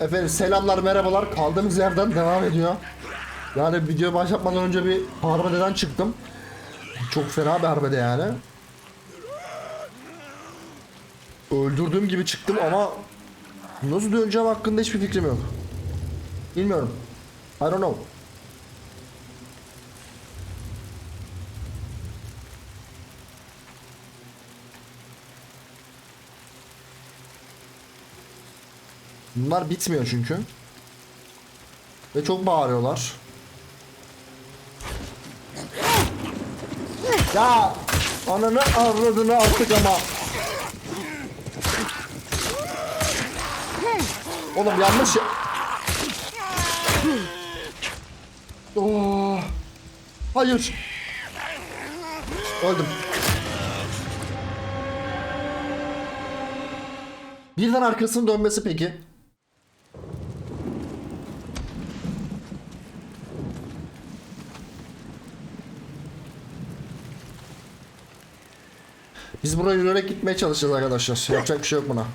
Efendim selamlar merhabalar kaldığımız yerden devam ediyor. Yani video başlatmadan önce bir harbededen çıktım. Çok fena bir harbede yani. Öldürdüğüm gibi çıktım ama nasıl döneceğim hakkında hiçbir fikrim yok. Bilmiyorum. I don't know. Bunlar bitmiyor çünkü. Ve çok bağırıyorlar. Ya ananı avradını attık ama. Oğlum yanlış ya. Oh. Hayır. Öldüm. Birden arkasının dönmesi peki. Biz buraya yürüyerek gitmeye çalışacağız arkadaşlar. Yapacak bir şey yok buna.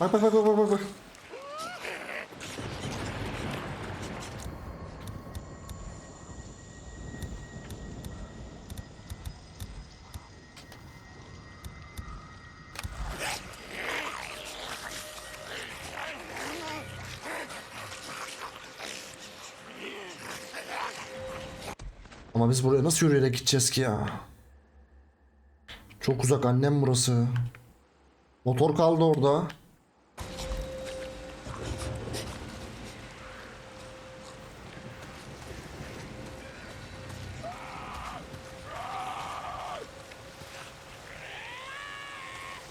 Bak bak bak bak bak bak. Ama biz buraya nasıl yürüyerek gideceğiz ki ya? Çok uzak annem burası. Motor kaldı orada.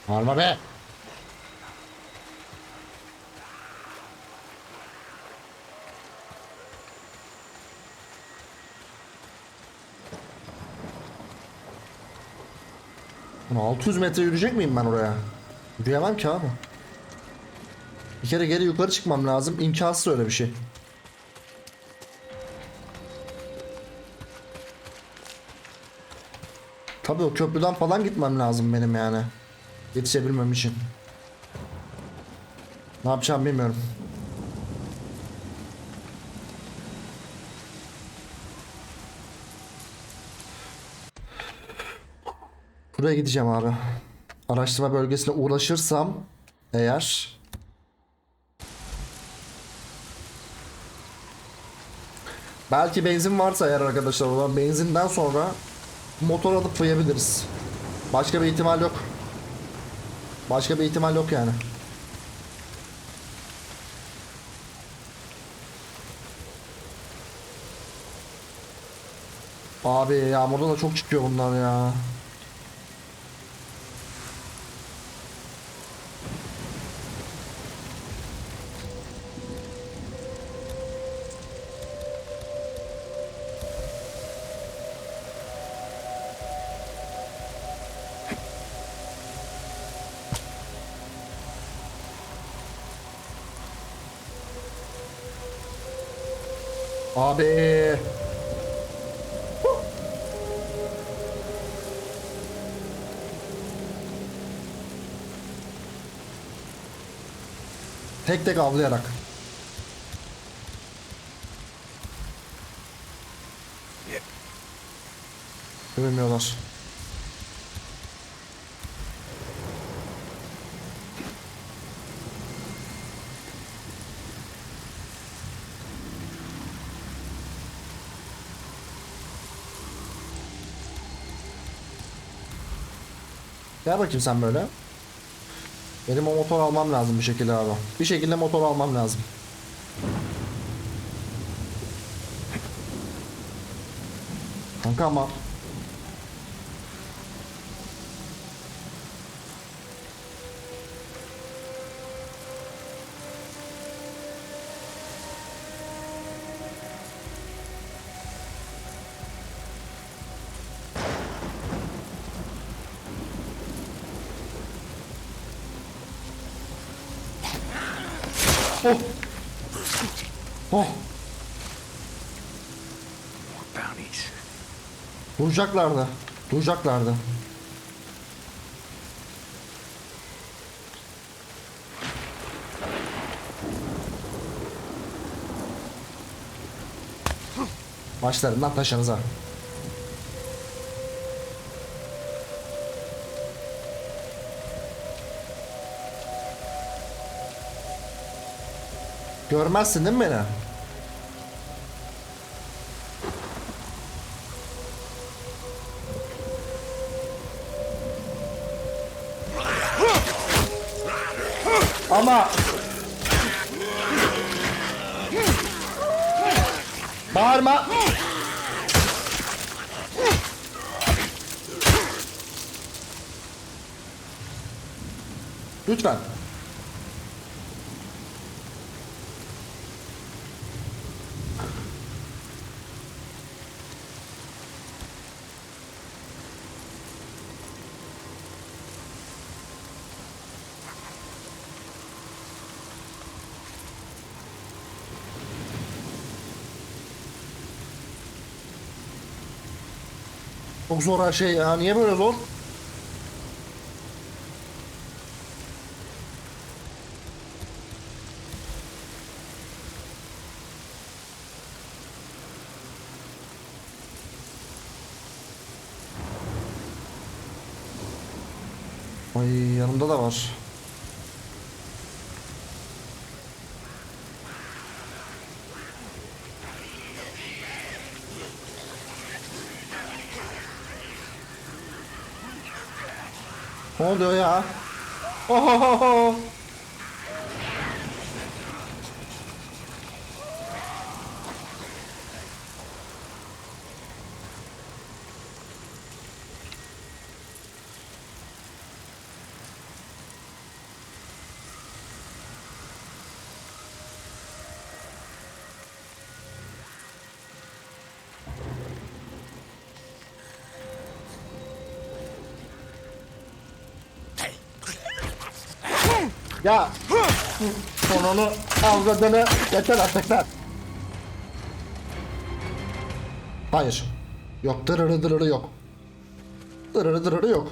Bağırma be. 600 metre yürüyecek miyim ben oraya? Yürüyemem ki abi. Bir kere geri yukarı çıkmam lazım. İmkansız öyle bir şey. Tabii o köprüden falan gitmem lazım benim yani. Yetişebilmem için. Ne yapacağım bilmiyorum. Buraya gideceğim abi. Araştırma bölgesine ulaşırsam eğer Belki benzin varsa eğer arkadaşlar olan benzinden sonra motor alıp koyabiliriz. Başka bir ihtimal yok. Başka bir ihtimal yok yani. Abi yağmurda da çok çıkıyor bunlar ya. Abi. Tek tek avlayarak. Gel bakayım sen böyle. Benim o motor almam lazım bir şekilde abi. Bir şekilde motor almam lazım. Kanka ama Oh. Oh. Duracaklardı. Duracaklardı. Başlarından taşınıza. Görmezsin değil mi beni? Ama Bağırma. Lütfen. Çok zor her şey ya. Niye böyle zor? Ay yanımda da var. Ne oluyor ya? Ohohoho. Ya sonunu avradını yeter artık lan. Hayır. Yok dırırı dırırı yok. Dırırı dırırı yok.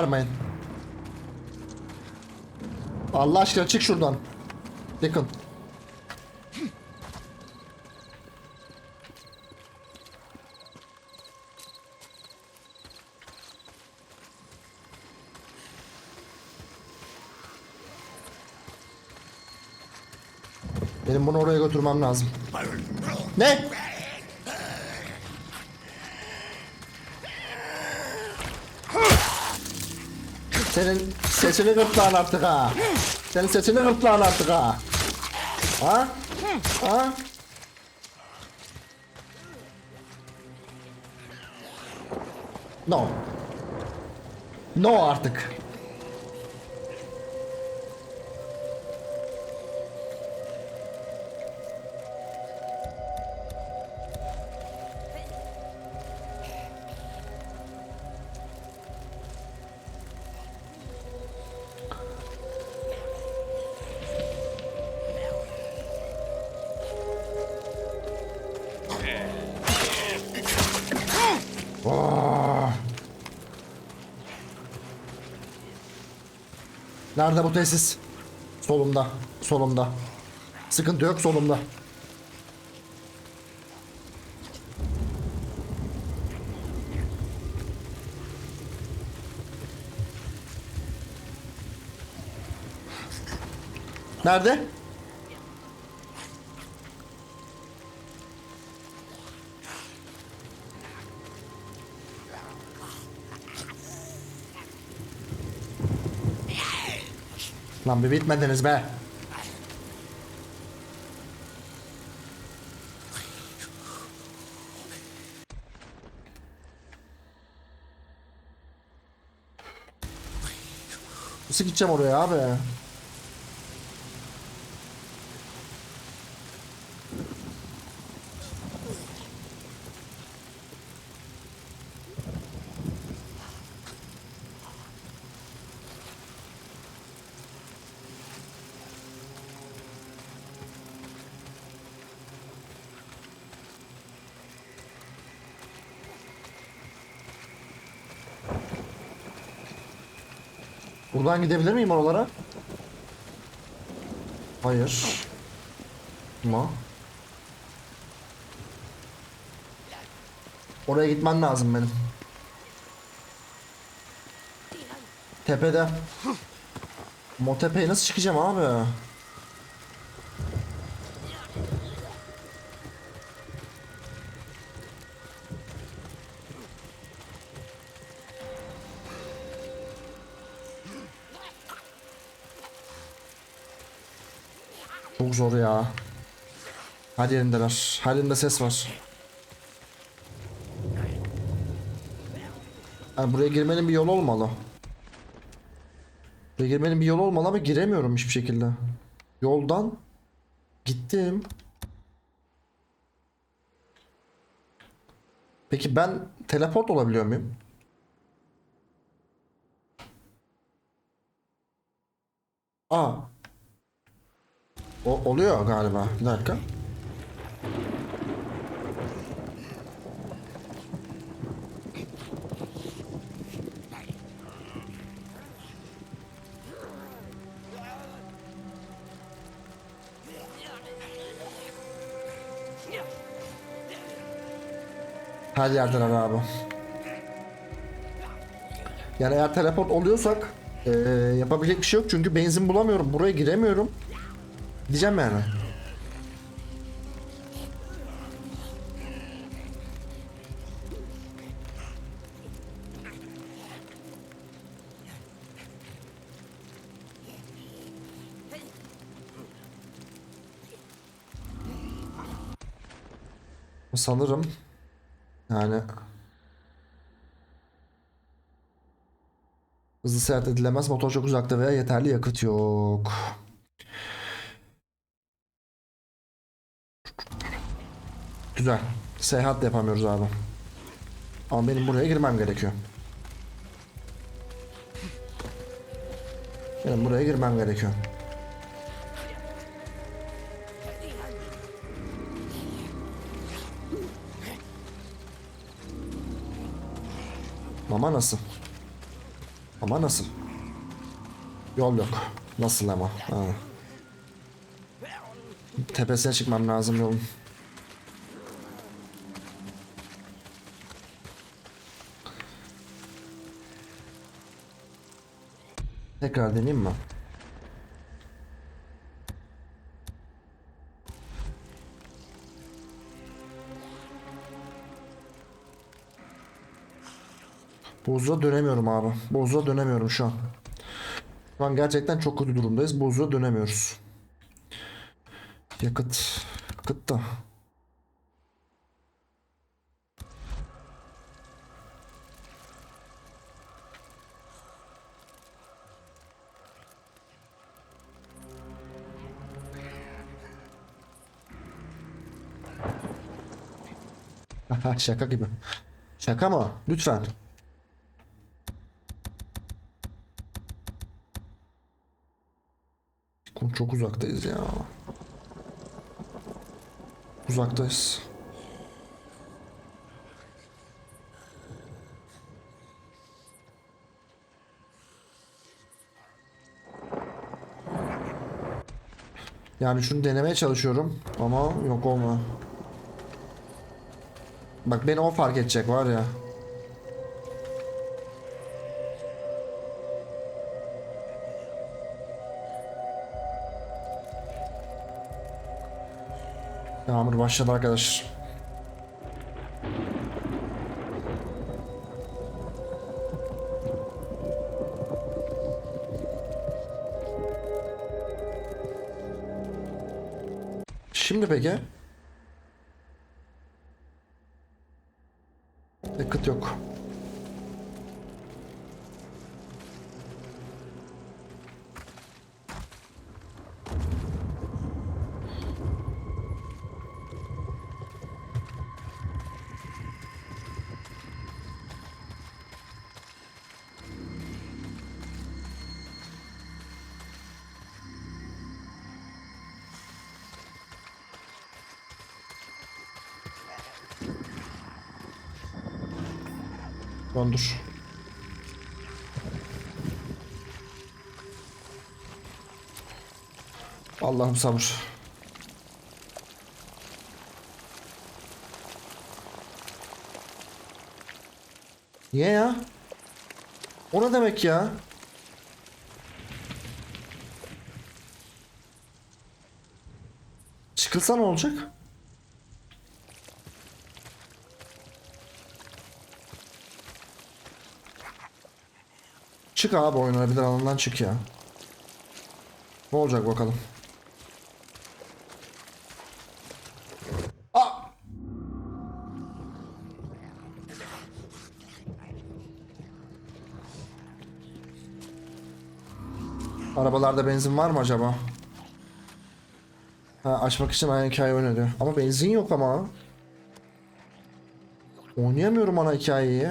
Bağırmayın. Allah aşkına çık şuradan. Yakın. Benim bunu oraya götürmem lazım. Ne? Senin sesini gırtlağın artık ha. Senin sesini gırtlağın artık ha. Ha? Ha? No. No artık. Nerede bu tesis? Solumda. Solumda. Sıkıntı yok solumda. Nerede? Lan bir bitmediniz be. Nasıl gideceğim oraya abi? Buradan gidebilir miyim oralara? Hayır. Ama. Oraya gitmen lazım benim. Tepede. Mo tepeye nasıl çıkacağım abi? Zor ya. Her yerindeler. Her yerinde ses var. Yani buraya girmenin bir yolu olmalı. Buraya girmenin bir yolu olmalı ama giremiyorum hiçbir şekilde. Yoldan gittim. Peki ben teleport olabiliyor muyum? Aa. O oluyor galiba. Bir dakika. Her yerden abi. Yani eğer teleport oluyorsak eee, yapabilecek bir şey yok çünkü benzin bulamıyorum. Buraya giremiyorum. Gideceğim yani. Sanırım yani hızlı seyahat edilemez. Motor çok uzakta veya yeterli yakıt yok. Güzel. Seyahat de yapamıyoruz abi. Ama benim buraya girmem gerekiyor. Benim buraya girmem gerekiyor. Ama nasıl? Ama nasıl? Yol yok. Nasıl ama? Ha. Tepesine çıkmam lazım yolun. Tekrar deneyeyim mi? Buzluğa dönemiyorum abi. Buzluğa dönemiyorum şu an. Şu an gerçekten çok kötü durumdayız. Buzluğa dönemiyoruz. Yakıt. Yakıt da. Şaka gibi. Şaka mı? Lütfen. Çok uzaktayız ya. Uzaktayız. Yani şunu denemeye çalışıyorum ama yok olma. Bak beni o fark edecek var ya. Yağmur başladı arkadaşlar. Şimdi peki? Yok. Lan. Allah'ım sabır. Niye ya? O ne demek ya? Çıkılsa ne olacak? Çık abi oynanabilir alandan çık ya. Ne olacak bakalım. Aa! Arabalarda benzin var mı acaba? Ha, açmak için aynı hikaye oynadı. Ama benzin yok ama. Oynayamıyorum ana hikayeyi.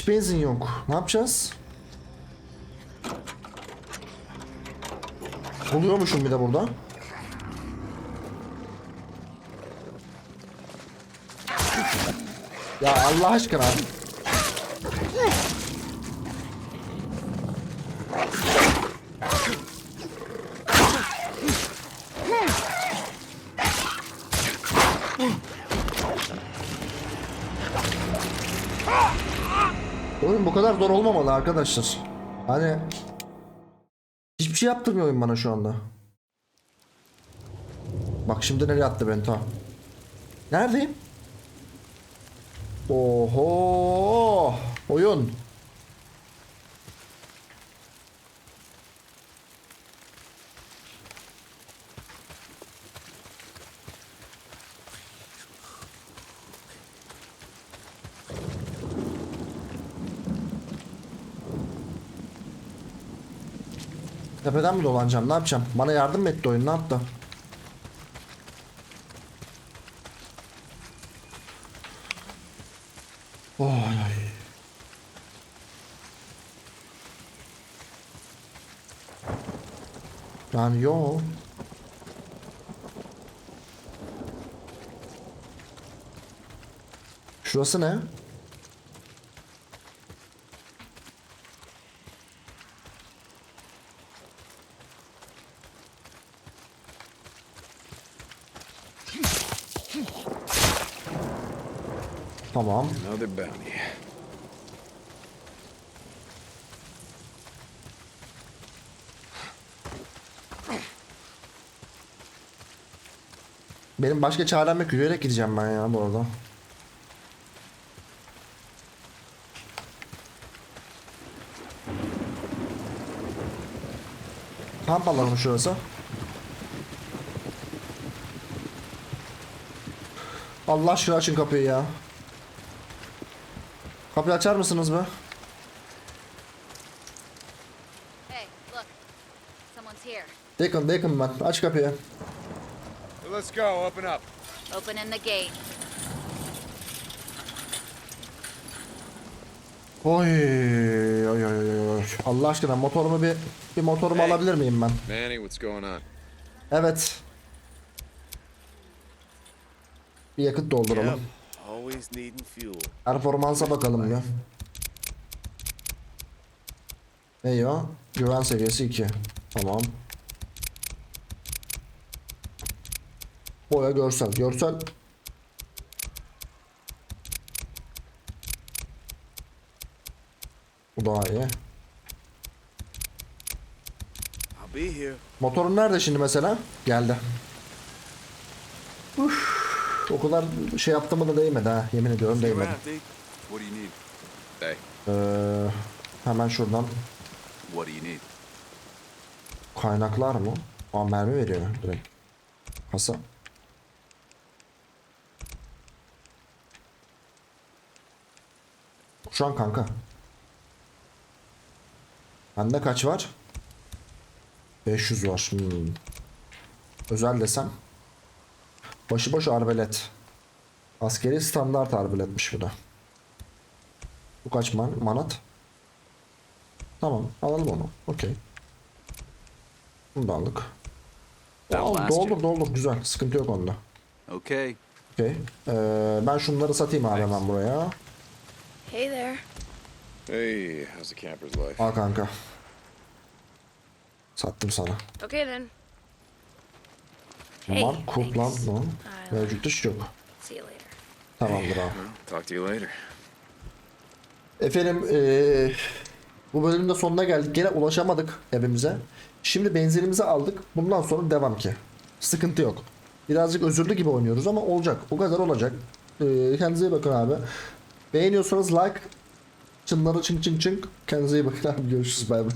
Hiç benzin yok. Ne yapacağız? Buluyormuşum bir de burada. Ya Allah aşkına. Oyun bu kadar zor olmamalı arkadaşlar. Hani hiçbir şey yaptırmıyor oyun bana şu anda. Bak şimdi nereye attı beni ta? Neredeyim? Oho! Oyun. Tepeden mi dolanacağım? Ne yapacağım? Bana yardım etti oyun? Ne yaptı? Oy ay. Yani yo. Şurası ne? Tamam. Another bounty. Benim başka çarem yok. Yürüyerek gideceğim ben ya bu arada. Kamp alalım şurası. Allah aşkına açın kapıyı ya. Kapıyı açar mısınız be? Hey, look. Someone's here. Deacon, Deacon ben. Aç kapıyı. Let's go. Open up. Opening the gate. Oy, oy, oy, oy. Allah aşkına motorumu bir bir motorumu Hey. alabilir miyim ben? Manny, what's going on? Evet. Bir yakıt dolduralım. Always needing fuel. Performansa bakalım ya. Ne ya? Güven seviyesi 2. Tamam. Boya görsel. Görsel. Bu daha iyi. I'll be here. Motorun nerede şimdi mesela? Geldi. Uf, o kadar şey yaptığımı da değmedi ha. Yemin ediyorum değmedi. Ee, hemen şuradan kaynaklar mı? Aa mermi veriyor direkt. Kasa. Şu an kanka. Bende kaç var? 500 var. Hmm. Özel desem. Başıboş arbelet. Askeri standart arbeletmiş bu da. Bu kaç man manat? Tamam alalım onu. Okey. Bunu da aldık. Last doldur doldur güzel. Sıkıntı yok onda. Okay. Okey. Ee, ben şunları satayım abi hemen buraya. Hey there. Hey, how's the camper's life? Al kanka. Sattım sana. Okay then. Hey, kurt lan Mevcut dışı yok. Tamamdır abi. Talk to you later. Efendim eee, bu bölümün de sonuna geldik. Gene ulaşamadık evimize. Şimdi benzinimizi aldık. Bundan sonra devam ki. Sıkıntı yok. Birazcık özürlü gibi oynuyoruz ama olacak. O kadar olacak. Eee, kendinize iyi bakın abi. Beğeniyorsanız like. Çınları çın çın çın. Kendinize iyi bakın abi. Görüşürüz. Bay bay.